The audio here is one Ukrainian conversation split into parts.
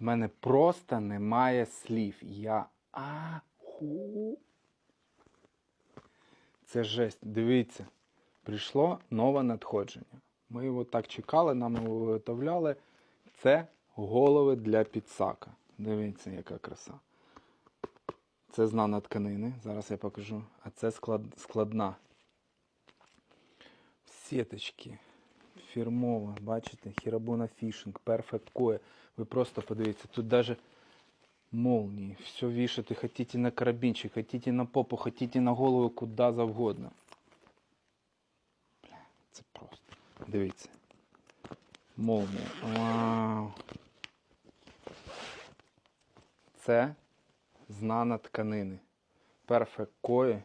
В мене просто немає слів. Я аху. Це жесть. Дивіться, прийшло нове надходження. Ми його так чекали, нам його виготовляли. Це голови для підсака. Дивіться, яка краса. Це знана тканини. Зараз я покажу. А це склад, складна. Сіточки. Фірмова, бачите, Хірабуна Фішинг, Perfect Koi. Ви просто подивіться, тут даже молнии. Все вішати, хотите на карабінчик, хотите на попу, хотите на голову, куди завгодно. Бля, це просто. Дивіться. Молнія. Вау. Це знана тканини. Perfect Koi.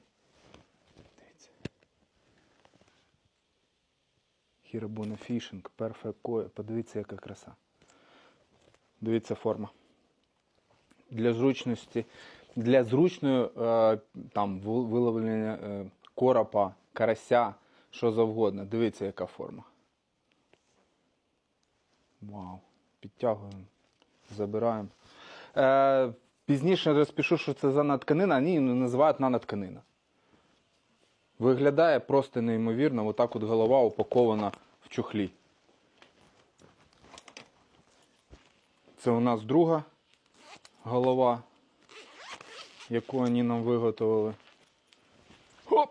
Хірабуна Фішинг, Perfect Подивіться, яка краса. Дивіться форма. Для зручності, для зручної е, там виловлення е, коропа, карася, що завгодно. Дивіться, яка форма. Вау. Підтягуємо, забираємо. Е, пізніше розпишу, що це за натканина, її називають нанотканина. Виглядає просто неймовірно, отак от голова упакована в чохлі. Це у нас друга голова, яку вони нам виготовили. Хоп!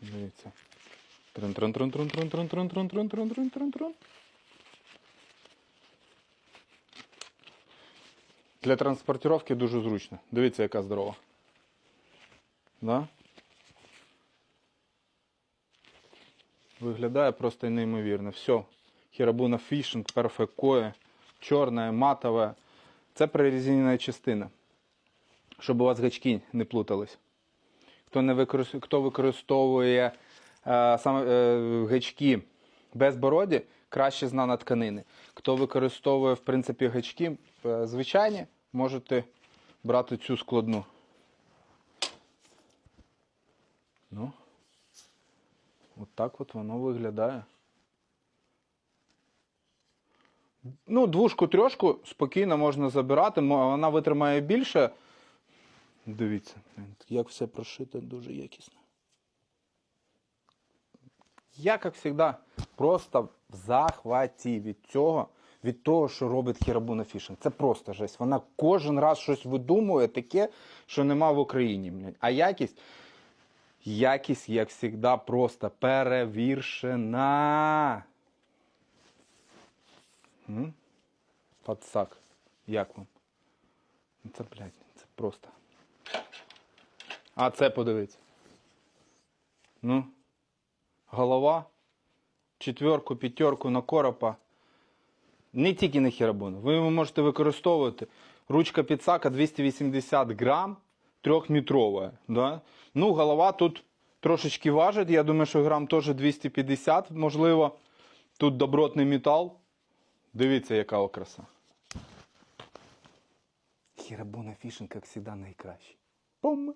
Дивіться. трун Для транспортировки дуже зручно. Дивіться, яка здорова. Да? Виглядає просто неймовірно. Все. Хірабуна фішинг, перфекое, чорне, матове. Це прорезинена частина. Щоб у вас гачки не плутались. Хто, не використ... Хто використовує е, саме е, гачки безбороді, краще знана тканини. Хто використовує, в принципі, гачки е, звичайні, можете брати цю складну. Ну, от так от воно виглядає. Ну, двушку трьошку спокійно можна забирати, вона витримає більше. Дивіться, як все прошито дуже якісно. Я, як завжди, просто в захваті від цього, від того, що робить Хірабуна Фішинг. Це просто жесть. Вона кожен раз щось видумує таке, що нема в Україні. А якість, якість, як завжди, просто перевіршена. Подсак. Як вам? Ну, Це, блядь, це просто. А це подивіться. Ну. Голова. Четверку, п'ятерку на коропа. Не тільки на хірабуну. Ви його можете використовувати. Ручка підсака 280 грам, трьохметрова. Да? Ну, голова тут трошечки важить. Я думаю, що грам теж 250, можливо. Тут добротний метал. Дивіться, яка окраса. Хірабуна фішинг, як завжди, найкращий. Пум!